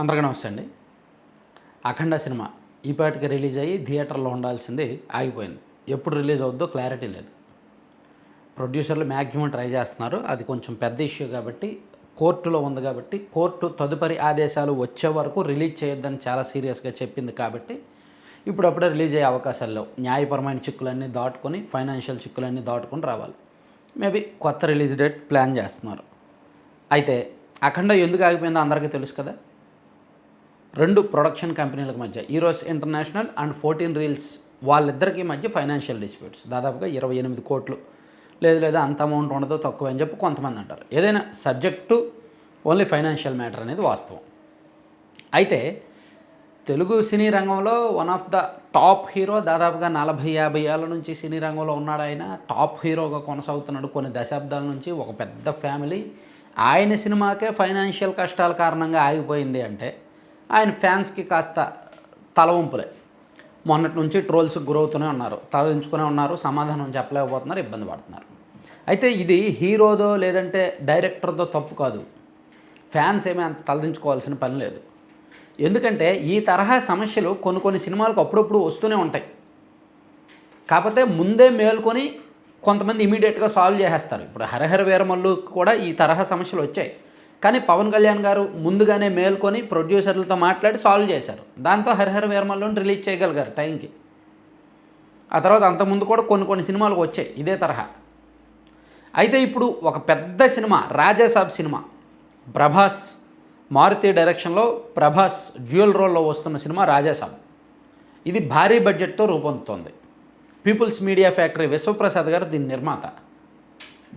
అందరికీ నమస్తే అండి. అఖండ సినిమా ఈపాటికి రిలీజ్ అయ్యి థియేటర్లో ఉండాల్సింది ఆగిపోయింది. ఎప్పుడు రిలీజ్ అవుద్దో క్లారిటీ లేదు. ప్రొడ్యూసర్లు మ్యాక్సిమం ట్రై చేస్తున్నారు. అది కొంచెం పెద్ద ఇష్యూ కాబట్టి కోర్టులో ఉంది కాబట్టి కోర్టు తదుపరి ఆదేశాలు వచ్చే వరకు రిలీజ్ చేయొద్దని చాలా సీరియస్గా చెప్పింది కాబట్టి ఇప్పుడప్పుడే రిలీజ్ అయ్యే అవకాశాలు లేవు. న్యాయపరమైన చిక్కులన్నీ దాటుకొని ఫైనాన్షియల్ చిక్కులన్నీ దాటుకొని రావాలి. మేబీ కొత్త రిలీజ్ డేట్ ప్లాన్ చేస్తున్నారు. అయితే అఖండ ఎందుకు ఆగిపోయిందో అందరికీ తెలుసు కదా. రెండు ప్రొడక్షన్ కంపెనీలకు మధ్య Eros international and fourteen reels వాళ్ళిద్దరికీ మధ్య ఫైనాన్షియల్ డిస్ప్యూట్స్ దాదాపుగా ఇరవై ఎనిమిది కోట్లు. లేదు లేదా అంత అమౌంట్ ఉండదు తక్కువ అని చెప్పి కొంతమంది అంటారు. ఏదైనా సబ్జెక్టు ఓన్లీ ఫైనాన్షియల్ మ్యాటర్ అనేది వాస్తవం. అయితే తెలుగు సినీ రంగంలో one of the top hero దాదాపుగా నలభై యాభై ఏళ్ళ నుంచి సినీ రంగంలో ఉన్నాడు ఆయన. టాప్ హీరోగా కొనసాగుతున్నాడు కొన్ని దశాబ్దాల నుంచి. ఒక పెద్ద ఫ్యామిలీ ఆయన సినిమాకే ఫైనాన్షియల్ కష్టాల కారణంగా ఆగిపోయింది అంటే ఆయన ఫ్యాన్స్కి కాస్త తలవంపులే మొన్నటి నుంచి ట్రోల్స్ గురవుతూనే ఉన్నారు. తలదించుకునే ఉన్నారు. సమాధానం చెప్పలేకపోతున్నారు. ఇబ్బంది పడుతున్నారు. అయితే ఇది హీరోదో లేదంటే డైరెక్టర్దో తప్పు కాదు. ఫ్యాన్స్ ఏమీ అంత తలదించుకోవాల్సిన పని లేదు. ఎందుకంటే ఈ తరహా సమస్యలు కొన్ని కొన్ని సినిమాలకు అప్పుడప్పుడు వస్తూనే ఉంటాయి. కాకపోతే ముందే మేల్కొని కొంతమంది ఇమీడియట్గా సాల్వ్ చేసేస్తారు. ఇప్పుడు హరహర వీరమల్లు కూడా ఈ తరహా సమస్యలు వచ్చాయి. కానీ పవన్ కళ్యాణ్ గారు ముందుగానే మేల్కొని ప్రొడ్యూసర్లతో మాట్లాడి సాల్వ్ చేశారు. దాంతో హరిహర వీరమల్లుని రిలీజ్ చేయగలిగారు టైంకి. ఆ తర్వాత అంతకుముందు కూడా కొన్ని కొన్ని సినిమాలకు వచ్చాయి ఇదే తరహా. అయితే ఇప్పుడు ఒక పెద్ద సినిమా రాజాసాబ్ సినిమా ప్రభాస్ మారుతి డైరెక్షన్లో ప్రభాస్ డ్యూయల్ రోల్లో వస్తున్న సినిమా రాజాసాబ్. ఇది భారీ బడ్జెట్తో రూపొందుతోంది. People's media factory Vishwaprasad garu దీని నిర్మాత.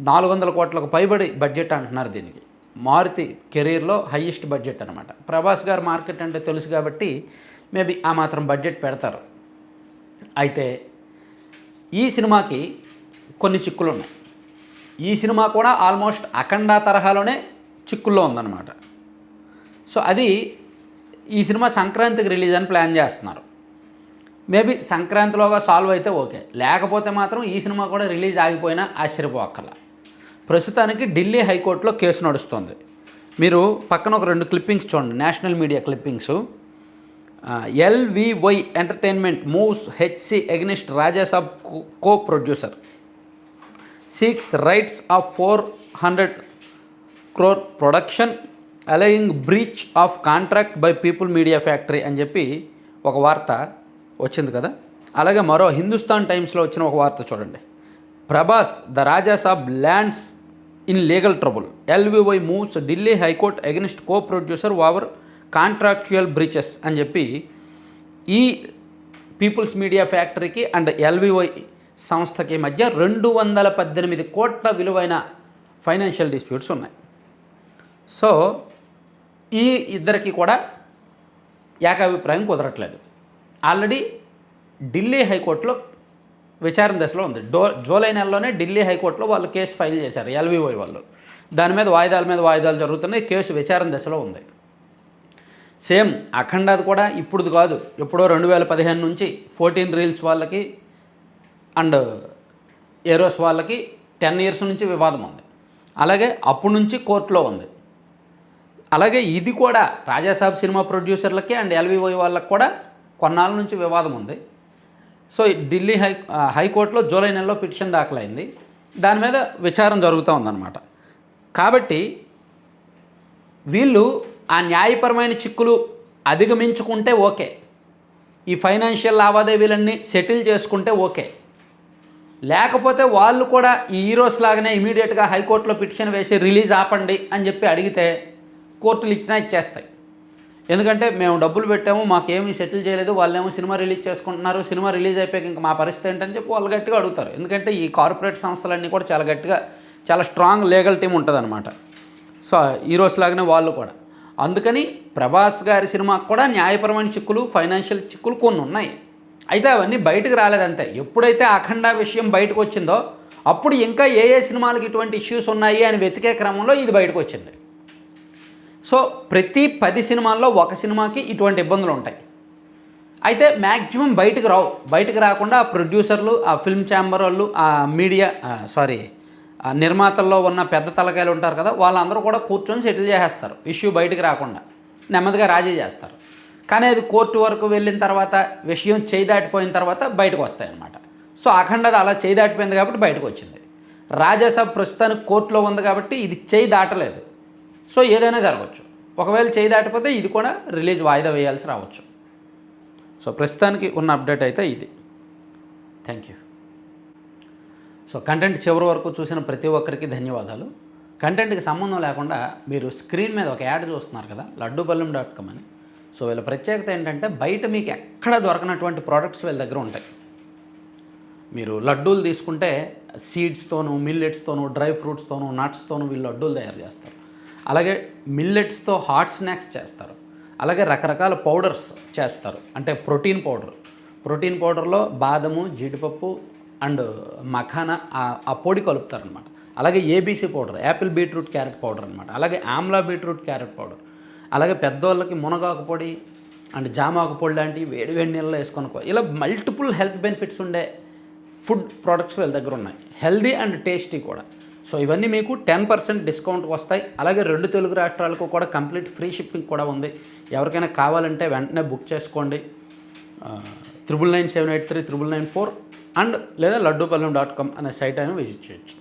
నాలుగు వందల కోట్లకు పైబడి బడ్జెట్ అంటున్నారు దీనికి. మారుతి కెరీర్లో హయ్యెస్ట్ బడ్జెట్ అనమాట ప్రభాస్ గారు మార్కెట్ అంటే తెలుసు కాబట్టి మేబీ ఆ మాత్రం బడ్జెట్ పెడతారు. అయితే ఈ సినిమాకి కొన్ని చిక్కులు ఉన్నాయి ఈ సినిమా కూడా ఆల్మోస్ట్ అఖండ తరహాలోనే చిక్కుల్లో ఉందన్నమాట. సో అది ఈ సినిమా సంక్రాంతికి రిలీజ్ అని ప్లాన్ చేస్తున్నారు. మేబీ సంక్రాంతిలోగా సాల్వ్ అయితే ఓకే. లేకపోతే మాత్రం ఈ సినిమా కూడా రిలీజ్ ఆగిపోయినా ఆశ్చర్యపోక్కర్లా. ప్రస్తుతానికి ఢిల్లీ హైకోర్టులో కేసు నడుస్తుంది. మీరు పక్కన ఒక రెండు క్లిప్పింగ్స్ చూడండి national media clippings. LVY entertainment moves HC against Rajasaab co producer seeks rights of four hundred crore production alleging breach of contract by people media factory అని చెప్పి ఒక వార్త వచ్చింది కదా. అలాగే మరో హిందుస్థాన్ టైమ్స్లో వచ్చిన ఒక వార్త చూడండి. Prabhas the Rajasaab lands in legal trouble LVY moves Delhi high court against co producer over contractual breaches అని చెప్పి ఈ పీపుల్స్ మీడియా ఫ్యాక్టరీకి అండ్ ఎల్వివై సంస్థకి మధ్య రెండు వందల పద్దెనిమిది కోట్ల విలువైన ఫైనాన్షియల్ డిస్ప్యూట్స్ ఉన్నాయి. సో ఈ ఇద్దరికి కూడా ఏకాభిప్రాయం కుదరట్లేదు. ఆల్రెడీ ఢిల్లీ హైకోర్టులో విచారణ దశలో ఉంది. డో జూలై నెలలోనే ఢిల్లీ హైకోర్టులో వాళ్ళు కేసు ఫైల్ చేశారు ఎల్విఓై వాళ్ళు. దాని మీద వాయిదాల మీద వాయిదాలు జరుగుతున్నాయి కేసు విచారణ దశలో ఉంది. సేమ్ అఖండాది కూడా ఇప్పుడు కాదు. ఎప్పుడో రెండు వేల పదిహేను నుంచి ఫోర్టీన్ రీల్స్ వాళ్ళకి అండ్ ఏరోస్ వాళ్ళకి టెన్ ఇయర్స్ నుంచి వివాదం ఉంది. అలాగే అప్పటి నుంచి కోర్టులో ఉంది. అలాగే ఇది కూడా రాజాసాబ్ సినిమా ప్రొడ్యూసర్లకి అండ్ ఎల్వివై వాళ్ళకి కూడా కొన్నాళ్ళ నుంచి వివాదం ఉంది. సో ఢిల్లీ హై హైకోర్టులో జూలై నెలలో పిటిషన్ దాఖలైంది. దాని మీద విచారం జరుగుతూ ఉందన్నమాట. కాబట్టి వీళ్ళు ఆ న్యాయపరమైన చిక్కులు అధిగమించుకుంటే ఓకే. ఈ ఫైనాన్షియల్ లావాదేవీలన్నీ సెటిల్ చేసుకుంటే ఓకే. లేకపోతే వాళ్ళు కూడా ఈ హీరోస్ లాగానే ఇమీడియట్గా హైకోర్టులో పిటిషన్ వేసి రిలీజ్ ఆపండి అని చెప్పి అడిగితే కోర్టులు ఇచ్చినా ఇచ్చేస్తాయి. ఎందుకంటే మేము డబ్బులు పెట్టాము మాకేమీ సెటిల్ చేయలేదు వాళ్ళేమో సినిమా రిలీజ్ చేసుకుంటున్నారు సినిమా రిలీజ్ అయిపోయాక ఇంకా మా పరిస్థితి ఏంటని చెప్పి వాళ్ళు గట్టిగా అడుగుతారు. ఎందుకంటే ఈ కార్పొరేట్ సంస్థలన్నీ కూడా చాలా గట్టిగా చాలా స్ట్రాంగ్ లీగల్ టీం ఉంటుందన్నమాట. సో హీరోస్ లాగానే వాళ్ళు కూడా. అందుకని ప్రభాస్ గారి సినిమాకు కూడా న్యాయపరమైన చిక్కులు ఫైనాన్షియల్ చిక్కులు కొన్ని ఉన్నాయి. అయితే అవన్నీ బయటకు రాలేదంతే. ఎప్పుడైతే అఖండ విషయం బయటకు వచ్చిందో అప్పుడు ఇంకా ఏ ఏ సినిమాలకు ఇటువంటి ఇష్యూస్ ఉన్నాయి అని వెతికే క్రమంలో ఇది బయటకు వచ్చింది. సో ప్రతి పది సినిమాల్లో ఒక సినిమాకి ఇటువంటి ఇబ్బందులు ఉంటాయి. అయితే మ్యాక్సిమం బయటకు రావు. బయటకు రాకుండా ఆ ప్రొడ్యూసర్లు ఆ ఫిల్మ్ ఛాంబర్ వాళ్ళు ఆ మీడియా సారీ ఆ నిర్మాతల్లో ఉన్న పెద్ద తలకాయలు ఉంటారు కదా వాళ్ళందరూ కూడా కూర్చొని సెటిల్ చేసేస్తారు. ఇష్యూ బయటకు రాకుండా. నెమ్మదిగా రాజీ చేస్తారు. కానీ అది కోర్టు వరకు వెళ్ళిన తర్వాత విషయం చేయి దాటిపోయిన తర్వాత బయటకు వస్తాయి అన్నమాట. సో అఖండది అలా చేయి దాటిపోయింది కాబట్టి బయటకు వచ్చింది. రాజాసాబ్ ప్రస్తుతానికి కోర్టులో ఉంది కాబట్టి ఇది చేయి దాటలేదు. సో ఏదైనా జరగవచ్చు ఒకవేళ చేయి దాటిపోతే ఇది కూడా రిలీజ్ వాయిదా వేయాల్సి రావచ్చు. సో ప్రస్తుతానికి ఉన్న అప్డేట్ అయితే ఇది. Thank you. సో కంటెంట్ చివరి వరకు చూసిన ప్రతి ఒక్కరికి ధన్యవాదాలు. కంటెంట్కి సంబంధం లేకుండా మీరు స్క్రీన్ మీద ఒక యాడ్ చూస్తున్నారు కదా లడ్డూబల్లం డాట్ కామ్ అని. సో వీళ్ళ ప్రత్యేకత ఏంటంటే బయట మీకు ఎక్కడ దొరకనటువంటి ప్రోడక్ట్స్ వీళ్ళ దగ్గర ఉంటాయి. మీరు లడ్డూలు తీసుకుంటే సీడ్స్తోనూ మిల్లెట్స్తోనూ డ్రై ఫ్రూట్స్తోనూ నట్స్తోను వీళ్ళు లడ్డూలు తయారు చేస్తారు. అలాగే మిల్లెట్స్తో హాట్ స్నాక్స్ చేస్తారు. అలాగే రకరకాల పౌడర్స్ చేస్తారు. అంటే ప్రోటీన్ పౌడర్. ప్రోటీన్ పౌడర్లో బాదము జీడిపప్పు అండ్ మఖానా ఆ- ఆ పొడి కలుపుతారనమాట అలాగే ABC powder apple beetroot carrot powder అనమాట అలాగే ఆమ్లా బీట్రూట్ క్యారెట్ పౌడర్. అలాగే పెద్దవాళ్ళకి మునగాకు పొడి అండ్ జామాకు పొడి లాంటివి వేడి వేడి నీళ్ళలో వేసుకొనుకో ఇలా మల్టిపుల్ హెల్త్ బెనిఫిట్స్ ఉండే ఫుడ్ ప్రోడక్ట్స్ వీళ్ళ దగ్గర ఉన్నాయి. హెల్దీ అండ్ టేస్టీ కూడా. సో ఇవన్నీ మీకు టెన్ పర్సెంట్ డిస్కౌంట్ వస్తాయి. అలాగే రెండు తెలుగు రాష్ట్రాలకు కూడా కంప్లీట్ ఫ్రీ షిప్పింగ్ కూడా ఉంది. ఎవరికైనా కావాలంటే వెంటనే బుక్ చేసుకోండి. Triple nine seven eight three triple nine four and లేదా లడ్డూపల్లెం డాట్ కామ్ అనే సైట్ అయినా విజిట్ చేయొచ్చు.